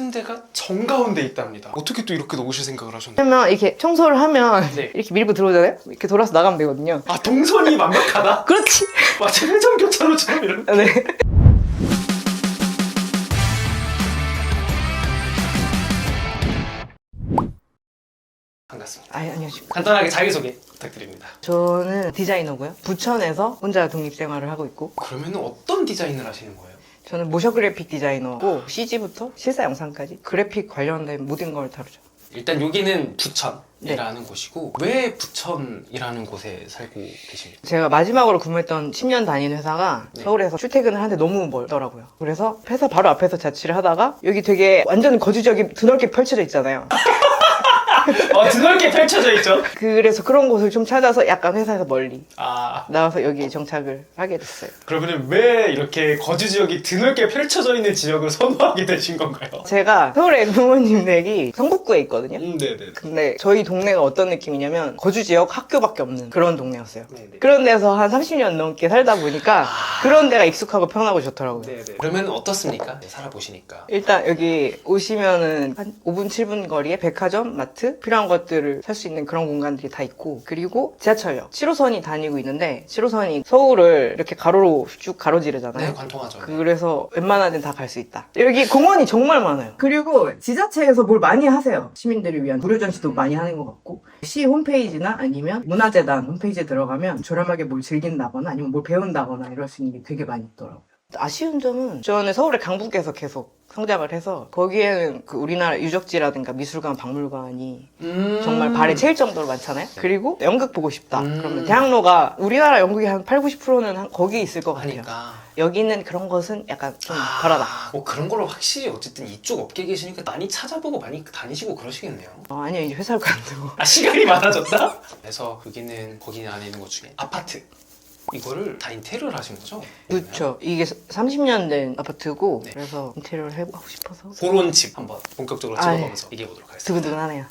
침대가 정가운데 있답니다. 어떻게 또 이렇게 놓으실 생각을 하셨나요? 그러면 이렇게 청소를 하면 네. 이렇게 밀고 들어오잖아요? 이렇게 돌아서 나가면 되거든요. 아 동선이 완벽하다? 그렇지! 마치 회전 교차로처럼 이런. 네. 반갑습니다. 아, 안녕하십니까. 간단하게 자기소개 부탁드립니다. 저는 디자이너고요. 부천에서 혼자 독립생활을 하고 있고 그러면 어떤 디자인을 하시는 거예요? 저는 모션 그래픽 디자이너고 CG부터 실사 영상까지 그래픽 관련된 모든 걸 다루죠. 일단 여기는 부천이라는 곳이고 왜 부천이라는 곳에 살고 계십니까? 제가 마지막으로 근무했던 10년 다닌 회사가 네. 서울에서 출퇴근을 하는데 너무 멀더라고요. 그래서 회사 바로 앞에서 자취를 하다가 여기 되게 완전 거주적이 드넓게 펼쳐져 있잖아요. 어 드넓게 펼쳐져 있죠. 그래서 그런 곳을 좀 찾아서 약간 회사에서 멀리 아 나와서 여기에 정착을 하게 됐어요. 그러면 왜 이렇게 거주 지역이 드넓게 펼쳐져 있는 지역을 선호하게 되신 건가요? 제가 서울의 부모님 댁이 성북구에 있거든요. 음 네네. 근데 저희 동네가 어떤 느낌이냐면 거주 지역 학교밖에 없는 그런 동네였어요. 네네. 그런 데서 한 30년 넘게 살다 보니까 그런 데가 익숙하고 편하고 좋더라고요. 네네. 그러면 어떻습니까? 네, 살아보시니까. 일단 여기 오시면은 한 5분 7분 거리에 백화점, 마트 필요한 것들을 살 수 있는 그런 공간들이 다 있고 그리고 지하철역 7호선이 다니고 있는데 7호선이 서울을 이렇게 가로로 쭉 가로지르잖아요. 네 관통하죠. 네. 그래서 웬만한 데는 다 갈 수 있다. 여기 공원이 정말 많아요. 그리고 지자체에서 뭘 많이 하세요. 시민들을 위한 무료 전시도 많이 하는 것 같고 시 홈페이지나 아니면 문화재단 홈페이지에 들어가면 저렴하게 뭘 즐긴다거나 아니면 뭘 배운다거나 이럴 수 있는 게 되게 많이 있더라고요. 아쉬운 점은 저는 서울의 강북에서 계속 성장을 해서 거기에는 그 우리나라 유적지라든가 미술관, 박물관이 음. 정말 발에 채일 정도로 많잖아요. 그리고 연극 보고 싶다. 음. 그러면 대학로가 우리나라 연극이 한 8, 90%는 한 거기 있을 것 같아요. 하니까. 여기는 그런 것은 약간 좀 아, 덜하다. 뭐 그런 걸로 확실히 어쨌든 이쪽 업계 계시니까 많이 찾아보고 많이 다니시고 그러시겠네요. 어, 아니요, 이제 회사를 간다고. 아 시간이 많아졌다? 그래서 여기는 거기 안에 있는 것 중에 아파트 이거를 다 인테리어를 하신 거죠? 그렇죠. 이게 30년 된 아파트고, 네. 그래서 인테리어를 해보고 싶어서. 그런 집 한번 본격적으로 아, 찍어보면서 얘기해 보도록 하겠습니다. 두근두근하네요.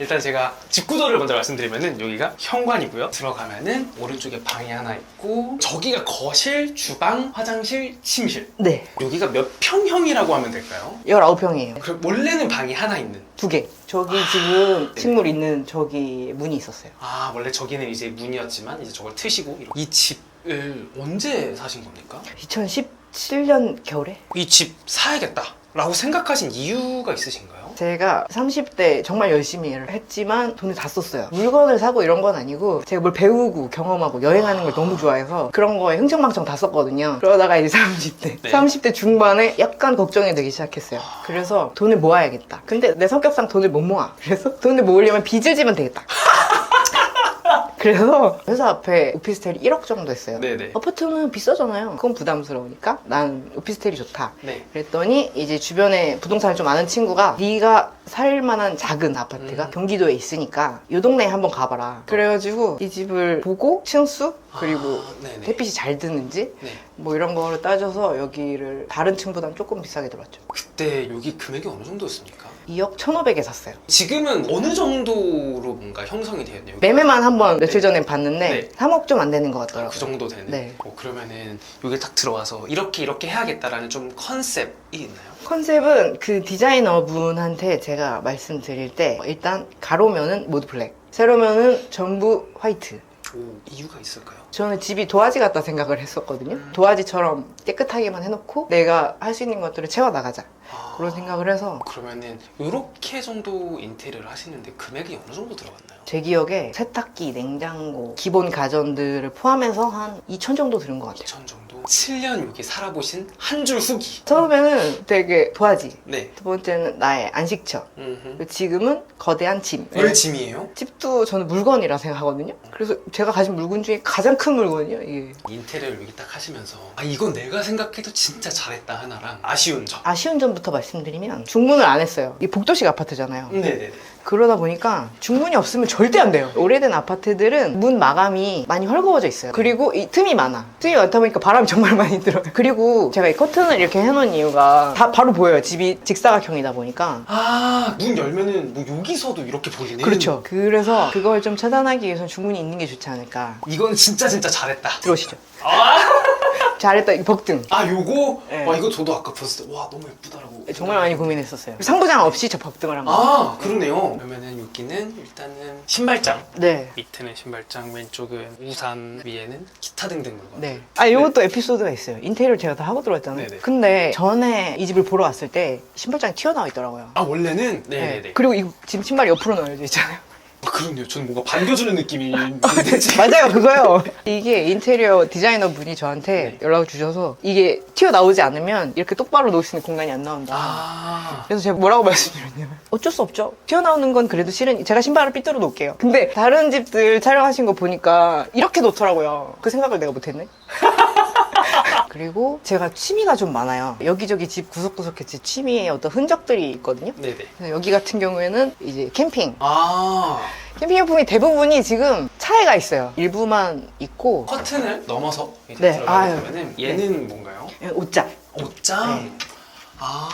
일단 제가 집 구조를 먼저 말씀드리면은 여기가 현관이고요. 들어가면은 오른쪽에 방이 하나 있고 저기가 거실, 주방, 화장실, 침실. 네. 여기가 몇 평형이라고 하면 될까요? 19평이에요. 그 원래는 방이 하나 있는. 두 개. 저기 지금 네. 식물 있는 저기 문이 있었어요. 아 원래 저기는 이제 문이었지만 이제 저걸 트시고 이렇게. 이 집을 언제 사신 겁니까? 2017년 겨울에? 이 집 사야겠다라고 생각하신 이유가 있으신가요? 제가 30대 정말 열심히 일을 했지만 돈을 다 썼어요. 물건을 사고 이런 건 아니고 제가 뭘 배우고 경험하고 여행하는 걸 너무 좋아해서 그런 거에 흥청망청 다 썼거든요. 그러다가 이제 30대. 네. 30대 중반에 약간 걱정이 되기 시작했어요. 그래서 돈을 모아야겠다. 근데 내 성격상 돈을 못 모아. 그래서 돈을 모으려면 빚을 지면 되겠다. 그래서 회사 앞에 오피스텔이 1억 정도 했어요. 네네. 아파트는 비싸잖아요. 그건 부담스러우니까 난 오피스텔이 좋다. 네. 그랬더니 이제 주변에 부동산을 좀 아는 친구가 네가 살 만한 작은 아파트가 음. 경기도에 있으니까 이 동네에 한번 가봐라. 그래가지고 이 집을 보고 층수 그리고 아, 네네. 햇빛이 잘 드는지 네. 뭐 이런 거를 따져서 여기를 다른 층보단 조금 비싸게 들어왔죠. 그때 여기 금액이 어느 정도였습니까? 2억 1,500에 샀어요. 지금은 어느 정도로 뭔가 형성이 되었나요? 매매만 한번 며칠 전에 봤는데 네. 3억 좀 안 되는 것 같더라고요. 그 정도 되는. 네. 어, 그러면은 여기 딱 들어와서 이렇게 이렇게 해야겠다라는 좀 컨셉이 있나요? 컨셉은 그 디자이너 분한테 제가 말씀드릴 때 일단 가로면은 모두 블랙, 세로면은 전부 화이트. 오, 이유가 있을까요? 저는 집이 도화지 같다 생각을 했었거든요. 도화지처럼 깨끗하게만 해놓고 내가 할 수 있는 것들을 채워나가자. 아, 그런 생각을 해서 그러면은 이렇게 정도 인테리어를 하시는데 금액이 어느 정도 들어갔나요? 제 기억에 세탁기, 냉장고, 기본 가전들을 포함해서 한 2천 정도 들은 것 같아요. 2천 정도? 7년 여기 살아보신 한 줄 후기. 처음에는 되게 도화지. 네. 두 번째는 나의 안식처. 음흠. 그리고 지금은 거대한 짐. 왜 짐이에요? 집도 저는 물건이라 생각하거든요. 그래서 제가 가진 물건 중에 가장 큰 물건이요. 이게 인테리어를 여기 딱 하시면서 아 이건 내가 생각해도 진짜 잘했다 하나랑 아쉬운 점. 아쉬운 점부터 말씀드리면 중문을 안 했어요. 이 복도식 아파트잖아요. 네네네. 그러다 보니까 중문이 없으면 절대 안 돼요. 오래된 아파트들은 문 마감이 많이 헐거워져 있어요. 그리고 이 틈이 많아. 틈이 많다 보니까 바람이 정말 많이 들어요. 그리고 제가 이 커튼을 이렇게 해놓은 이유가 다 바로 보여요. 집이 직사각형이다 보니까. 아, 문 열면은 뭐 여기서도 이렇게 보이네. 그렇죠. 그래서 그걸 좀 차단하기 위해서 중문이 있는 게 좋지 않을까. 이건 진짜 진짜 잘했다. 들어오시죠. 잘했다 이 벅등 아 요거? 네. 와 이거 저도 아까 봤을 때 와 너무 예쁘다라고 정말 많이 고민했었어요 상부장 없이 저 벅등을 한 거예요 아 그러네요 그러면은 여기는 일단은 신발장 네 밑에는 신발장 왼쪽은 우산 위에는 기타 등등 물건 네. 아, 요것도 에피소드가 있어요. 인테리어 제가 다 하고 들어왔잖아요. 네네. 근데 전에 이 집을 보러 왔을 때 신발장이 튀어나와 있더라고요. 아 원래는? 네네네 그리고 이 지금 신발이 옆으로 놓여져 있잖아요. 아, 그럼요 저는 뭔가 반겨주는 느낌이 맞아요, 그거요. 이게 인테리어 디자이너 분이 저한테 네. 연락을 주셔서 이게 튀어나오지 않으면 이렇게 똑바로 놓을 수 있는 공간이 안 나온다. 아 그래서 제가 뭐라고 말씀드렸냐면 어쩔 수 없죠. 튀어나오는 건 그래도 실은 제가 신발을 삐뚤어 놓을게요. 근데 다른 집들 촬영하신 거 보니까 이렇게 놓더라고요. 그 생각을 내가 못했네. 그리고 제가 취미가 좀 많아요. 여기저기 집 구석구석에 제 취미의 어떤 흔적들이 있거든요. 네네 그래서 여기 같은 경우에는 이제 캠핑. 아 캠핑 용품이 대부분이 지금 차에가 있어요. 일부만 있고 커튼을 넘어서 이제 네, 들어가게 아유. 되면은 얘는 뭔가요? 옷장. 옷장? 네. 아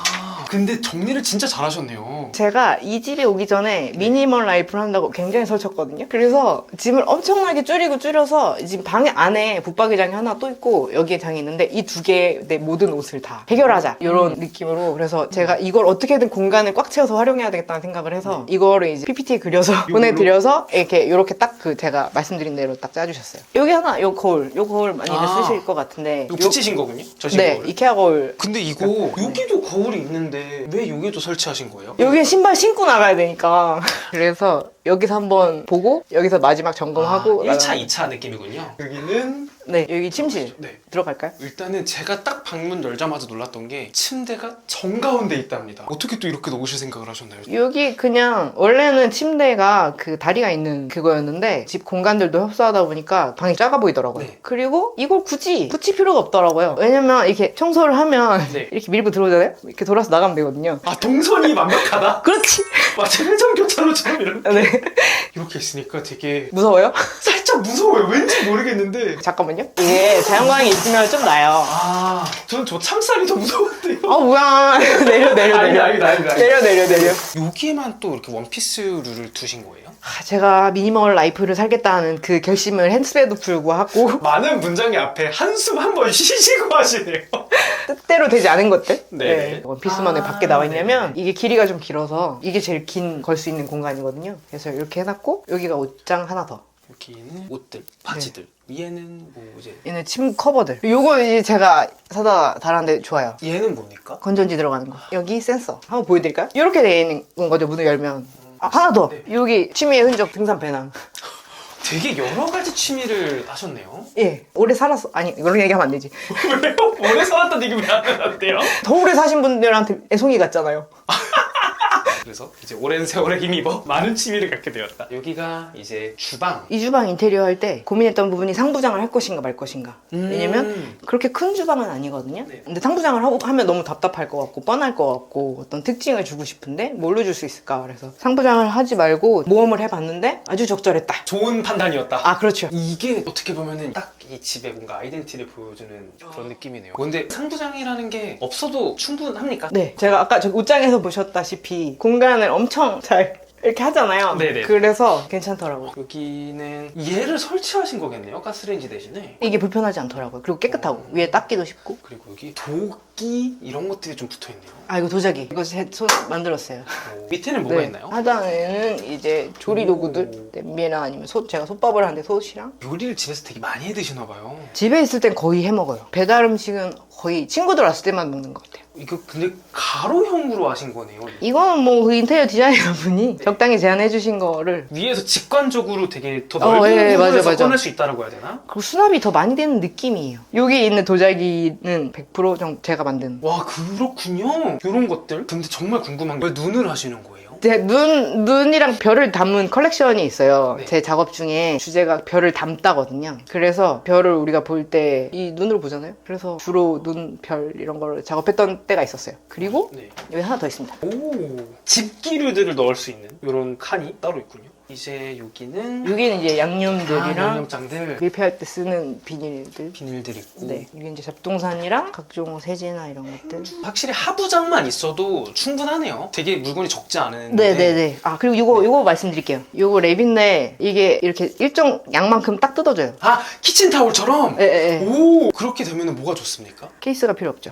근데 정리를 진짜 잘하셨네요. 제가 이 집에 오기 전에 미니멀 라이프를 한다고 굉장히 설쳤거든요. 그래서 짐을 엄청나게 줄이고 줄여서 지금 방 안에 붙박이장이 하나 또 있고 여기에 장이 있는데 이 두 개의 내 모든 옷을 다 해결하자. 이런 느낌으로. 그래서 제가 이걸 어떻게든 공간을 꽉 채워서 활용해야 되겠다는 생각을 해서 이거를 이제 PPT에 그려서 보내드려서 이렇게 이렇게 딱 그 제가 말씀드린 대로 딱 짜주셨어요. 여기 하나 요 거울. 요 거울 많이들 아. 쓰실 것 같은데. 이거 요- 붙이신 거군요? 저신 네 거를? 이케아 거울. 근데 이거 여기 도 거울이 있는데 왜 여기도 설치하신 거예요? 여기에 신발 신고 나가야 되니까. 그래서 여기서 한번 보고 여기서 마지막 점검하고 아, 1차, 나가는- 2차 느낌이군요 여기는 네 여기 침실 네 들어갈까요? 일단은 제가 딱 방문 열자마자 놀랐던 게 침대가 정가운데 있답니다 어떻게 또 이렇게 놓으실 생각을 하셨나요? 여기 그냥 원래는 침대가 그 다리가 있는 그거였는데 집 공간들도 협소하다 보니까 방이 작아 보이더라고요. 네. 그리고 이걸 굳이 붙일 필요가 없더라고요. 왜냐면 이렇게 청소를 하면 네. 이렇게 밀고 들어오잖아요. 이렇게 돌아서 나가면 되거든요. 아 동선이 완벽하다? 그렇지. 마치 회전 교차로처럼 이렇게 네. 이렇게 있으니까 되게 무서워요? 살짝 무서워요 왠지 모르겠는데 잠깐만요. 이게 자연광이 있으면 좀 나요. 아, 전저 참쌀이 더 무서운데요. 아 뭐야 내려 내려 아니, 내려 아니, 아니, 아니. 내려 내려 내려 여기에만 또 이렇게 원피스 룰을 두신 거예요? 아, 제가 미니멀 라이프를 살겠다는 그 결심을 했음에도 불구하고 많은 문장의 앞에 한숨 한 번 쉬시고 하시네요. 뜻대로 되지 않은 것들 네네. 원피스만 왜 아, 밖에 나와 있냐면. 이게 길이가 좀 길어서 이게 제일 긴 걸 수 있는 공간이거든요 그래서 이렇게 해놨고 여기가 옷장 하나 더 여기는 옷들, 바지들. 위에는 뭐 이제 얘는 침 커버들 요거 이제 제가 사다 달았는데 좋아요 얘는 뭡니까? 건전지 들어가는 거 여기 센서 한번 보여드릴까요? 이렇게 돼 있는 거죠 문을 열면 아, 하나 더 네. 여기 취미의 흔적 등산 배낭 되게 여러 가지 취미를 하셨네요. 예 오래 살았어 아니 이런 얘기하면 안 되지 왜요? 오래 살았다는 얘기 왜안 하는데요? 더 오래 사신 분들한테 애송이 같잖아요 그래서 이제 오랜 세월에 힘입어 많은 취미를 갖게 되었다. 여기가 이제 주방. 이 주방 인테리어 할 때 고민했던 부분이 상부장을 할 것인가 말 것인가. 왜냐면 음. 그렇게 큰 주방은 아니거든요. 네. 근데 상부장을 하고 하면 너무 답답할 것 같고 뻔할 것 같고 어떤 특징을 주고 싶은데 뭘로 줄 수 있을까. 그래서 상부장을 하지 말고 모험을 해봤는데 아주 적절했다. 좋은 판단이었다. 아 그렇죠. 이게 어떻게 보면은 딱 이 집의 뭔가 아이덴티티를 보여주는 그런 느낌이네요. 근데 상부장이라는 게 없어도 충분합니까? 네, 제가 아까 저 옷장에서 보셨다시피 공간을 엄청 잘 이렇게 하잖아요. 네네. 그래서 괜찮더라고요. 여기는 얘를 설치하신 거겠네요. 가스레인지 대신에. 이게 불편하지 않더라고요. 그리고 깨끗하고 위에 닦기도 쉽고. 그리고 여기 도끼 이런 것들이 좀 붙어 있네요. 아 이거 도자기. 이거 제 손 만들었어요. 밑에는 뭐가 네. 있나요? 하단에는 이제 조리 도구들, 냄비나 아니면 솥, 제가 솥밥을 하는데 솥이랑 요리를 집에서 되게 많이 해 드시나 봐요. 집에 있을 땐 거의 해 먹어요. 배달 음식은 거의 친구들 왔을 때만 먹는 것 같아요. 이거 근데 가로형으로 하신 거네요. 이거는 뭐 그 인테리어 디자이너 분이 적당히 제안해 주신 거를 위에서 직관적으로 되게 더 어, 넓은 예, 맞아, 부분에서 맞아. 꺼낼 수 있다고 해야 되나? 그리고 수납이 더 많이 되는 느낌이에요. 여기 있는 도자기는 100% 정- 제가 만든 와 그렇군요. 이런 것들. 근데 정말 궁금한 게 왜 눈을 하시는 거예요? 제 눈, 눈이랑 별을 담은 컬렉션이 있어요. 네. 제 작업 중에 주제가 별을 담다거든요. 그래서 별을 우리가 볼 때 이 눈으로 보잖아요. 그래서 주로 눈, 별 이런 거를 작업했던 때가 있었어요. 그리고 네. 여기 하나 더 있습니다. 오 집기류들을 넣을 수 있는 이런 칸이 따로 있군요. 이제 여기는 여기는 이제 아, 양념들이랑 양념장들 밀폐할 때 쓰는 비닐들. 비닐들 있고 네, 이게 이제 잡동산이랑 각종 세제나 이런 것들. 확실히 하부장만 있어도 충분하네요. 되게 물건이 적지 않은데. 네네네. 아 그리고 요거 요거 말씀드릴게요. 요거 랩인데 이게 이렇게 일정 양만큼 딱 뜯어져요. 아 키친타올처럼. 예 예 예. 오 그렇게 되면 뭐가 좋습니까? 케이스가 필요 없죠.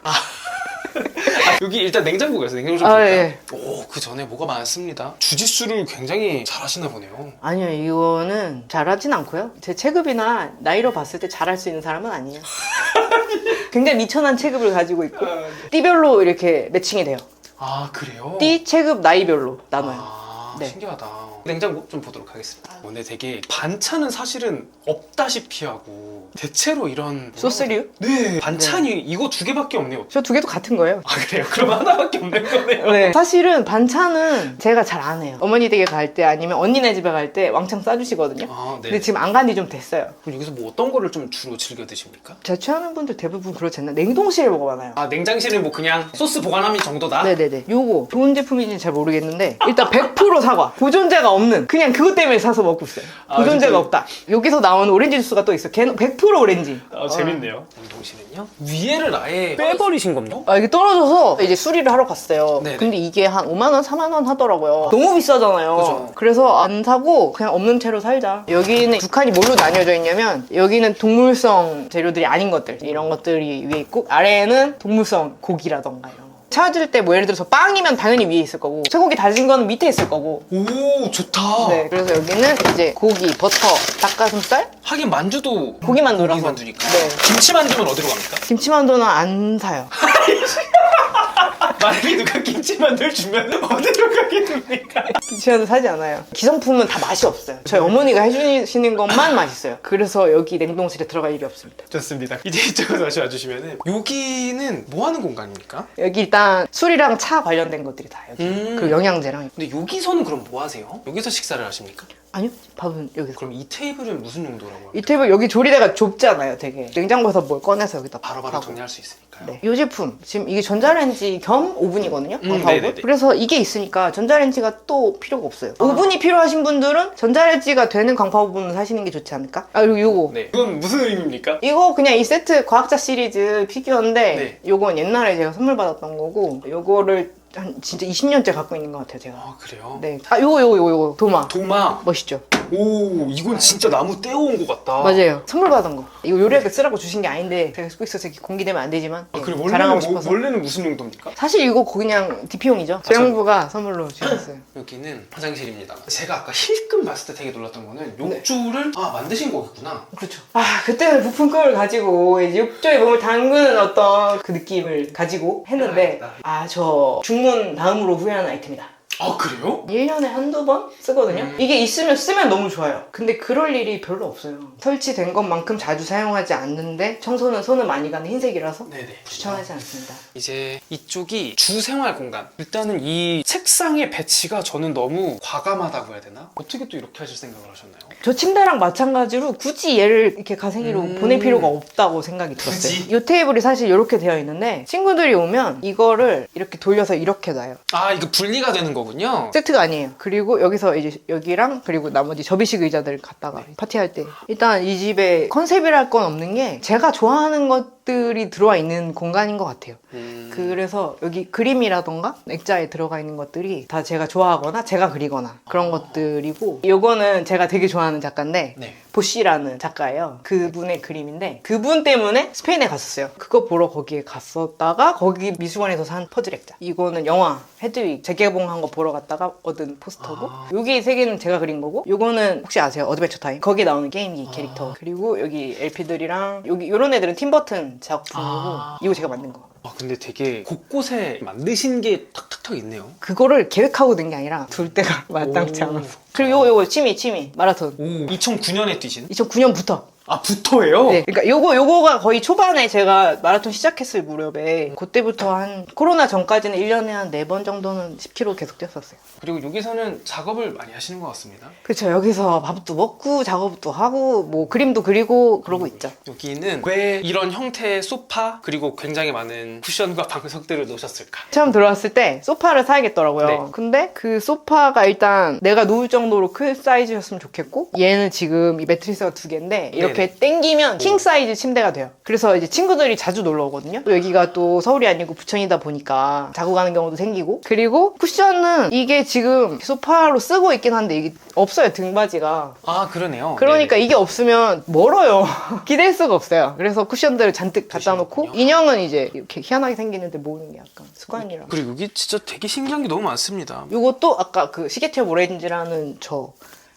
아, 여기 일단 냉장고가 있어요. 냉장고 좀 아, 볼까요? 예. 오 그 전에 뭐가 많습니다. 주짓수를 굉장히 잘하시나 보네요. 아니요, 이거는 잘하진 않고요. 제 체급이나 나이로 봤을 때 잘할 수 있는 사람은 아니에요. 굉장히 미천한 체급을 가지고 있고 띠별로 이렇게 매칭이 돼요. 아 그래요? 띠, 체급, 나이별로 나눠요. 아, 네. 신기하다. 냉장고 좀 보도록 하겠습니다. 근데 되게 반찬은 사실은 없다시피 하고 대체로 이런 소스류? 네 반찬이 이거 두 개밖에 없네요. 저 두 개도 같은 거예요. 아 그래요? 그럼 하나밖에 없는 거네요. 네. 사실은 반찬은 제가 잘 안 해요. 어머니 댁에 갈 때 아니면 언니네 집에 갈 때 왕창 싸주시거든요. 아 네. 근데 지금 안 간 지 좀 됐어요. 그럼 여기서 뭐 어떤 거를 좀 주로 즐겨 드십니까? 제 취하는 분들 대부분 그렇지 않나? 냉동실에 뭐가 많아요. 아 냉장실은 뭐 그냥 소스 보관함이 정도다? 네네네. 요거 좋은 제품인지 잘 모르겠는데 일단 100% 사과. 보존제가 없는 그냥 그것 때문에 사서 먹고 있어요. 아, 보존제가 진짜? 없다. 여기서 나오는 오렌지 주스가 또 있어. 걔는 100% 오렌지. 아 재밌네요. 냉동실은요? 위에를 아예 빼버리신 겁니까? 아 이게 떨어져서 이제 수리를 하러 갔어요. 네네. 근데 이게 한 5만 원, 4만 원 하더라고요. 너무 비싸잖아요. 그죠. 그래서안 사고 그냥 없는 채로 살자. 여기는 두 칸이 뭘로 나뉘어져 있냐면 여기는 동물성 재료들이 아닌 것들 이런 것들이 위에 있고 아래에는 동물성 고기라던가 이런 거. 찾을 때 뭐 예를 들어서 빵이면 당연히 위에 있을 거고 쇠고기 다진 거는 밑에 있을 거고 오 좋다. 네, 그래서 여기는 이제 고기, 버터, 닭가슴살, 하긴 만두도 고기만두라서. 고기 만 두니까. 네. 김치 만두는 어디로 갑니까? 김치만두는 안 사요. 만약에 누가 김치 만두를 주면 어디로 가게 됩니까? 김치만두 사지 않아요. 기성품은 다 맛이 없어요. 저희 어머니가 해주시는 것만 맛있어요. 그래서 여기 냉동실에 들어갈 일이 없습니다. 좋습니다. 이제 이쪽으로 다시 와주시면은 여기는 뭐 하는 공간입니까? 여기 일단 술이랑 차 관련된 것들이 다 여기. 음. 그리고 영양제랑. 근데 여기서는 그럼 뭐 하세요? 여기서 식사를 하십니까? 아니요, 밥은 여기서. 그럼 이 테이블은 무슨 용도라고 합니까? 이 테이블 여기 조리대가 좁잖아요, 되게. 냉장고에서 뭘 꺼내서 여기다 바로바로 하고. 정리할 수 있으니까 요. 네. 이 제품 지금 이게 전자레인지 겸 오븐이거든요. 음, 광파 오븐. 네네네. 그래서 이게 있으니까 전자레인지가 또 필요가 없어요. 오븐이 필요하신 분들은 전자레인지가 되는 광파 오븐을 사시는 게 좋지 않을까? 아 그리고 요거 네. 이건 무슨 의미입니까? 이거 그냥 이 세트 과학자 시리즈 피규어인데 네. 요건 옛날에 제가 선물 받았던 거고 요거를 한 진짜 20년째 갖고 있는 것 같아요 제가. 아 그래요? 네. 아 요거 요거 요거 요거 도마. 도마. 멋있죠? 오 이건 진짜 나무 떼어온 것 같다. 맞아요. 선물 받은 거. 이거 요리할 때 쓰라고 주신 게 아닌데 제가 쓰고 있어서 이렇게 공개되면 안 되지만 아, 예, 그래 원래는 자랑하고 뭐, 싶어서. 원래는 무슨 용도입니까? 사실 이거 그냥 DP용이죠. 재영부가 선물로 주셨어요. 여기는 화장실입니다. 제가 아까 힐끔 봤을 때 되게 놀랐던 거는 네. 욕조를 아 만드신 거겠구나. 그렇죠. 아 그때는 부푼 꿈을 가지고 이제 욕조에 몸을 담그는 어떤 그 느낌을 가지고 했는데 아 저 중문 다음으로 후회하는 아이템이다. 아 그래요? 1년에 한두 번 쓰거든요. 음. 이게 있으면 쓰면 너무 좋아요. 근데 그럴 일이 별로 없어요. 설치된 것만큼 자주 사용하지 않는데 청소는 손을 많이 가는 흰색이라서 네네. 추천하지 않습니다. 이제 이쪽이 주생활 공간. 일단은 이 책상의 배치가 저는 너무 과감하다고 해야 되나? 어떻게 또 이렇게 하실 생각을 하셨나요? 저 침대랑 마찬가지로 굳이 얘를 이렇게 가생이로 음. 보낼 필요가 없다고 생각이 들었어요. 굳이? 이 테이블이 사실 이렇게 되어 있는데 친구들이 오면 이거를 이렇게 돌려서 이렇게 놔요. 아 이거 분리가 되는 거 군요. 세트가 아니에요. 그리고 여기서 이제 여기랑 그리고 나머지 접이식 의자들을 갖다가 파티할 때 일단 이 집에 컨셉이랄 건 없는 게 제가 좋아하는 것 들이 들어와 있는 공간인 것 같아요. 음. 그래서 여기 그림이라던가 액자에 들어가 있는 것들이 다 제가 좋아하거나 제가 그리거나 그런 것들이고 요거는 제가 되게 좋아하는 작가인데 네. 보시라는 작가예요. 그분의 그림인데 그분 때문에 스페인에 갔었어요. 그거 보러 거기에 갔었다가 거기 미술관에서 산 퍼즐 액자. 이거는 영화 헤드윅 재개봉한 거 보러 갔다가 얻은 포스터고 아. 여기 세 개는 제가 그린 거고 요거는 혹시 아세요? 어드벤처 타임. 거기에 나오는 게임기 캐릭터. 그리고 여기 LP들이랑 여기 요런 애들은 팀버튼 작품이고 아. 이거 제가 만든 거. 아 근데 되게 곳곳에 만드신 게 탁탁탁 있네요. 그거를 계획하고 든게 아니라 둘 때가 마땅치 오. 않아서. 그리고 요거 요거 취미 취미 마라톤. 오 2009년에 뛰신? 2009년부터 아 붙어예요? 네, 그러니까 요거 요거가 거의 초반에 제가 마라톤 시작했을 무렵에 그때부터 한 코로나 전까지는 1년에 한 4번 정도는 10km 계속 뛰었었어요. 그리고 여기서는 작업을 많이 하시는 것 같습니다. 그렇죠. 여기서 밥도 먹고 작업도 하고 뭐 그림도 그리고 그러고 있죠. 여기는 왜 이런 형태의 소파 그리고 굉장히 많은 쿠션과 방석들을 놓으셨을까? 처음 들어왔을 때 소파를 사야겠더라고요. 네. 근데 그 소파가 일단 내가 누울 정도로 큰 사이즈였으면 좋겠고 얘는 지금 이 매트리스가 두 개인데 이렇게 당기면 킹 사이즈 침대가 돼요. 그래서 이제 친구들이 자주 놀러 오거든요. 또 여기가 또 서울이 아니고 부천이다 보니까 자고 가는 경우도 생기고 그리고 쿠션은 이게 지금 소파로 쓰고 있긴 한데 이게 없어요 등받이가. 아 그러네요. 그러니까 네네. 이게 없으면 멀어요. 기댈 수가 없어요. 그래서 쿠션들을 잔뜩 갖다 놓고. 인형은 이제 이렇게 희한하게 생기는데 모으는 게 약간 습관이라. 그리고 여기 진짜 되게 신기한 게 너무 많습니다. 요것도 아까 그 시계철 오렌지라는 저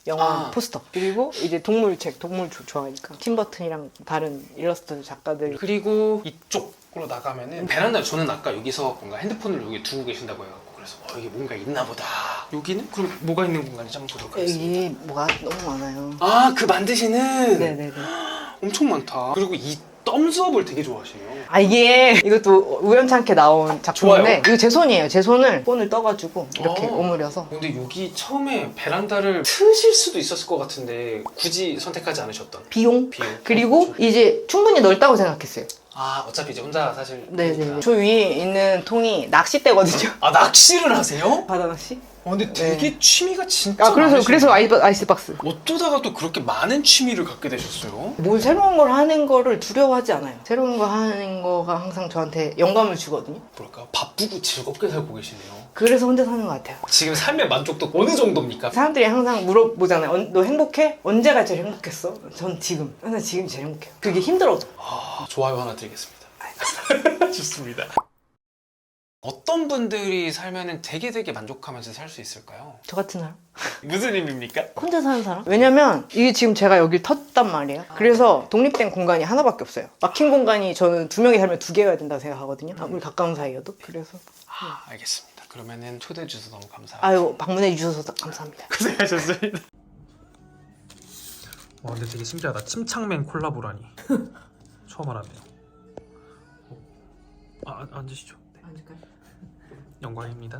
영화 아. 포스터 그리고 이제 동물 책 동물 조- 좋아하니까 팀버튼이랑 다른 일러스트 작가들 그리고 이쪽으로 나가면은 베란다 저는 아까 여기서 뭔가 핸드폰을 여기 두고 계신다고 해갖고 그래서 어, 여기 뭔가 있나 보다. 여기는 그럼 뭐가 있는 공간인지 한번 보도록 하겠습니다. 여기 뭐가 너무 많아요. 아 그 만드시는 네네네. 엄청 많다. 그리고 이 덤스업을 되게 좋아하시네요. 아 이게 이것도 우연찮게 나온 작품인데. 이거 제 손이에요. 제 손을 손을 떠가지고 이렇게 어. 오므려서 근데 여기 처음에 베란다를 트실 수도 있었을 것 같은데 굳이 선택하지 않으셨던 비용 비용. 그리고 그렇죠. 이제 충분히 넓다고 생각했어요. 아 어차피 이제 혼자 사실 네네. 저 위에 있는 통이 낚싯대거든요. 아 낚시를 하세요? 바다 낚시? 어, 근데 되게 취미가 진짜 아 그래서 많으시네요. 그래서 아이스, 아이스박스. 어쩌다가 또 그렇게 많은 취미를 갖게 되셨어요? 뭘 새로운 걸 하는 거를 두려워하지 않아요. 새로운 거 하는 거가 항상 저한테 영감을 주거든요. 뭘까 바쁘고 즐겁게 살고 계시네요. 그래서 혼자 사는 것 같아요. 지금 삶의 만족도 어느 정도입니까? 사람들이 항상 물어보잖아요. 언- 너 행복해? 언제가 제일 행복했어? 전 지금. 항상 지금 제일 행복해요. 그게 힘들어져. 아, 좋아요 하나 드리겠습니다. 좋습니다. 어떤 분들이 살면은 되게 되게 만족하면서 살 수 있을까요? 저 같은 사람? 무슨 의미입니까? 혼자 사는 사람? 왜냐면 이게 지금 제가 여길 텄단 말이에요. 그래서 독립된 공간이 하나밖에 없어요. 막힌 공간이 저는 두 명이 살면 두 개여야 된다 생각하거든요. 아무리 가까운 사이여도. 그래서 아, 알겠습니다. 그러면은 초대해 주셔서 너무 감사합니다. 아유 방문해 주셔서 감사합니다. 고생하셨습니다. 와 근데 되게 신기하다. 침착맨 콜라보라니. 처음 알았네요. 어, 아, 앉으시죠. 네. 영광입니다.